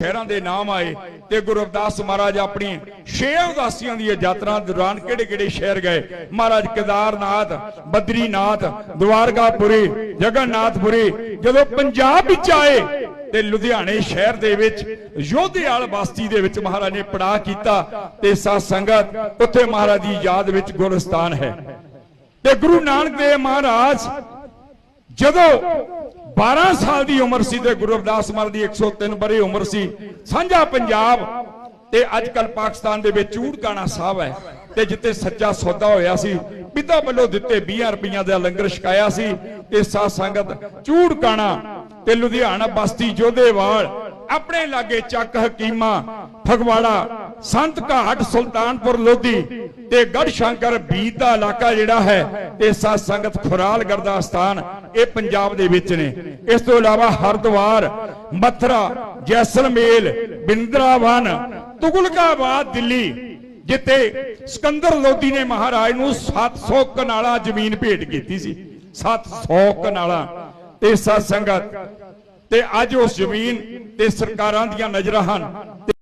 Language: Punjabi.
ਸ਼ਹਿਰਾਂ ਦੇ ਨਾਮ ਆਏ ਤੇ ਗੁਰੂ ਰਵਿਦਾਸ ਮਹਾਰਾਜ ਆਪਣੀ ਛੇ ਉਦਾਸੀਆਂ ਦੀ ਯਾਤਰਾ ਦੌਰਾਨ ਕਿਹੜੇ ਕਿਹੜੇ ਸ਼ਹਿਰ ਗਏ? ਮਹਾਰਾਜ ਕੇਦਾਰਨਾਥ, ਬਦਰੀਨਾਥ, ਦਵਾਰਕਾਪੁਰੀ, ਜਗਨਨਾਥਪੁਰੀ, ਜਦੋਂ ਪੰਜਾਬ ਵਿੱਚ ਆਏ ਤੇ ਲੁਧਿਆਣੇ ਸ਼ਹਿਰ ਦੇ ਵਿੱਚ ਯੋਧੇਵਾਲ ਬਸਤੀ ਦੇ ਵਿੱਚ ਮਹਾਰਾਜ ਨੇ ਪੜਾਅ ਕੀਤਾ ਤੇ ਸਾਧ ਸੰਗਤ ਉੱਥੇ ਮਹਾਰਾਜ ਦੀ ਯਾਦ ਵਿੱਚ ਗੁਰਸਥਾਨ ਹੈ। ਤੇ ਗੁਰੂ ਨਾਨਕ ਦੇਵ ਮਹਾਰਾਜ ਜਦੋਂ 12 ਸਾਲ ਦੀ ਉਮਰ ਸੀ ਤੇ ਗੁਰੂ ਰਵਿਦਾਸ ਮਹਾਰਾਜ ਦੀ 103 ਬਰੇ ਉਮਰ ਸੀ, ਸਾਂਝਾ ਪੰਜਾਬ ਤੇ ਅੱਜ ਕੱਲ ਪਾਕਿਸਤਾਨ ਦੇ ਵਿੱਚ ਚੂੜਕਾਣਾ ਸਾਹਿਬ ਹੈ ਤੇ ਜਿੱਤੇ ਸੱਚਾ ਸੌਦਾ ਹੋਇਆ ਸੀ, ਪਿਤਾ ਵੱਲੋਂ ਦਿੱਤੇ 20 ਰੁਪਈਆਂ ਦਾ ਲੰਗਰ ਛਕਾਇਆ ਸੀ ਤੇ ਸਾਧ ਸੰਗਤ ਚੂੜਕਾਣਾ ਤੇ ਲੁਧਿਆਣਾ ਬਸਤੀ ਜੋਧੇਵਾਲ ਆਪਣੇ ਲਾਗੇ ਚੱਕ ਹਕੀਮਾ, ਫਗਵਾੜਾ ਸੰਤ ਘਾਟ ਸੁਲਤਾਨਪੁਰ ਲੋਧੀ ਤੇ ਗੜ ਸ਼ੰਕਰ ਬੀਤ ਦਾ ਇਲਾਕਾ ਜਿਹੜਾ ਹੈ, ਤੇ ਸਾਧ ਸੰਗਤ ਖੁਰਾਲਗੜ੍ਹ ਦਾ ਸਥਾਨ ਇਹ ਪੰਜਾਬ ਦੇ ਵਿੱਚ ਨੇ। ਇਸ ਤੋਂ ਇਲਾਵਾ ਹਰਿਦੁਆਰ, ਮਥਰਾ ਜੈਸਲਮੇਰ ਬਿੰਦਰਾਵਨ, ਤੁਗਲਕਾਬਾਦ, ਦਿੱਲੀ, ਜਿੱਥੇ ਸਿਕੰਦਰ ਲੋਧੀ ਨੇ ਮਹਾਰਾਜ ਨੂੰ 700 ਕਨਾਲਾ ਜ਼ਮੀਨ ਭੇਟ ਕੀਤੀ ਸੀ। 700 ਕਨਾਲਾ। ਤੇ ਸਤ ਸੰਗਤ, ਤੇ ਅੱਜ ਉਸ ਜ਼ਮੀਨ ਤੇ ਸਰਕਾਰਾਂ ਦੀਆਂ ਨਜ਼ਰਾਂ ਹਨ।